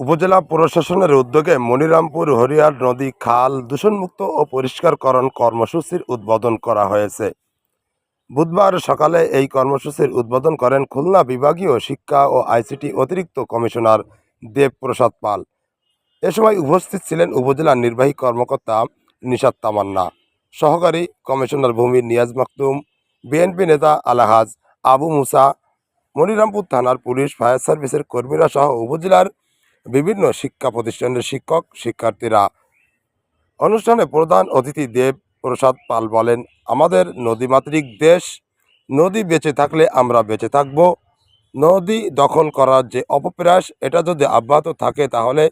উপজেলা প্রশাসনের উদ্যোগে মনিরামপুর হরিয়ার নদী খাল দূষণমুক্ত ও পরিষ্কারকরণ কর্মসূচির উদ্বোধন করা হয়েছে। বুধবার সকালে এই কর্মসূচির উদ্বোধন করেন খুলনা বিভাগীয় শিক্ষা ও আইসিটি অতিরিক্ত কমিশনার দেবপ্রসাদ পাল। এ সময় উপস্থিত ছিলেন উপজেলার নির্বাহী কর্মকর্তা নিশাত তামান্না, সহকারী কমিশনার ভূমি নিয়াজ মাকতুম, বিএনপি নেতা আলাহাজ আবু মুসা, মনিরামপুর থানার পুলিশ, ফায়ার সার্ভিসের কর্মীরা সহ উপজেলার বিভিন্ন শিক্ষা প্রতিষ্ঠানের শিক্ষক, শিক্ষার্থীরা অনুষ্ঠানে প্রধান অতিথি দেব প্রসাদ পাল বলেন, আমাদের নদীমাতৃক দেশ, নদী বেঁচে থাকলে আমরা বেঁচে থাকব। নদী দখল করার যে অপপ্রয়াস, এটা যদি অব্যাহত থাকে তাহলে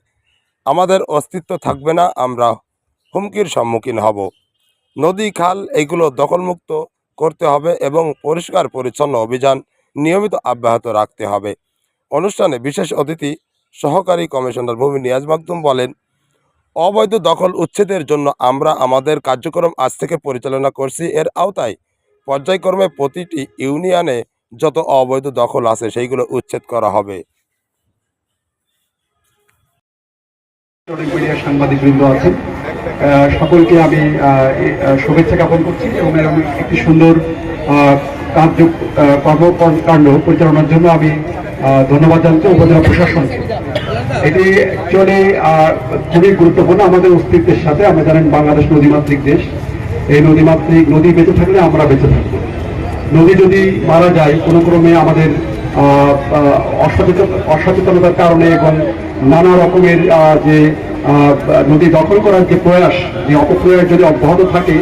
আমাদের অস্তিত্ব থাকবে না, আমরা হুমকির সম্মুখীন হব। নদী, খাল, এগুলো দখলমুক্ত করতে হবে এবং পরিষ্কার পরিচ্ছন্ন অভিযান নিয়মিত অব্যাহত রাখতে হবে। অনুষ্ঠানে বিশেষ অতিথি সহকারী কমিশনার ভূমি নিয়াজ মাকদুম বলেন, অবৈধ দখল উচ্ছেদের জন্য আমরা আমাদের কার্যক্রম আজ থেকে পরিচালনা করছি। এর আওতায় পর্যায়ক্রমে প্রতিটি ইউনিয়নে যত অবৈধ দখল আছে, সেইগুলো উচ্ছেদ করা হবে। সাংবাদিকবৃন্দ আছেন সকলকে আমি শুভেচ্ছা জ্ঞাপন করছি এবং এরকম একটি সুন্দর কার্য কর্মকাণ্ড পরিচালনার জন্য আমি ধন্যবাদ জানাচ্ছি উপজেলা প্রশাসনকে। এটি অ্যাকচুয়ালি খুবই গুরুত্বপূর্ণ আমাদের অস্তিত্বের সাথে। আমরা জানেন বাংলাদেশ নদীমাতৃক দেশ। এই নদীমাতৃক নদী বেঁচে থাকলে আমরা বেঁচে থাকব। নদী যদি মারা যায়, কোনো ক্রমে আমাদের অসচেতনতার কারণে এবং নানা রকমের যে নদী দখল করার যে প্রয়াস, যে অপপ্রয়াস যদি অব্যাহত থাকে,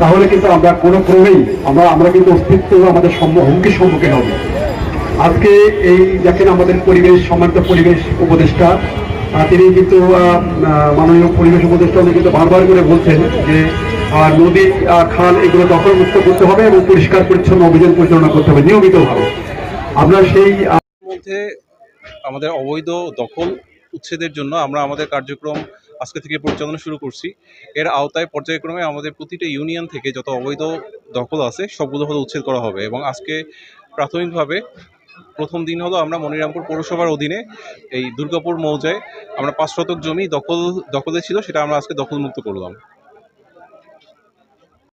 তাহলে কিন্তু আমরা কোনো ক্রমেই, আমরা আমরা কিন্তু অস্তিত্ব আমাদের হুমকির সম্মুখীন হবে। আজকে এই দেখেন আমাদের পরিবেশ সম্মানিত পরিবেশ উপদেষ্টা তিনি কিন্তু মাননীয় পরিবেশ উপদেষ্টা উনি কিন্তু বারবার করে বলছেন যে নদী খাল এগুলো দখলমুক্ত করতে হবে এবং পরিষ্কার, পরিচ্ছন্ন অভিযান পরিচালনা করতে হবে নিয়মিতভাবে। আমরা সেই মধ্যে আমাদের অবৈধ দখল উচ্ছেদের জন্য আমরা আমাদের কার্যক্রম আজকে থেকে পরিচালনা শুরু করছি। এর আওতায় পর্যায়ক্রমে আমাদের প্রতিটা ইউনিয়ন থেকে যত অবৈধ দখল আছে, সবগুলো হলো উচ্ছেদ করা হবে এবং আজকে প্রাথমিকভাবে প্রথম দিন হলো আমরা মনিরামপুর পৌরসভার অধীনে এই দুর্গাপুর মৌজায় আমরা পাঁচ শতক জমি দখল, দখলে ছিল, সেটা আমরা আজকে দখলমুক্ত করলাম।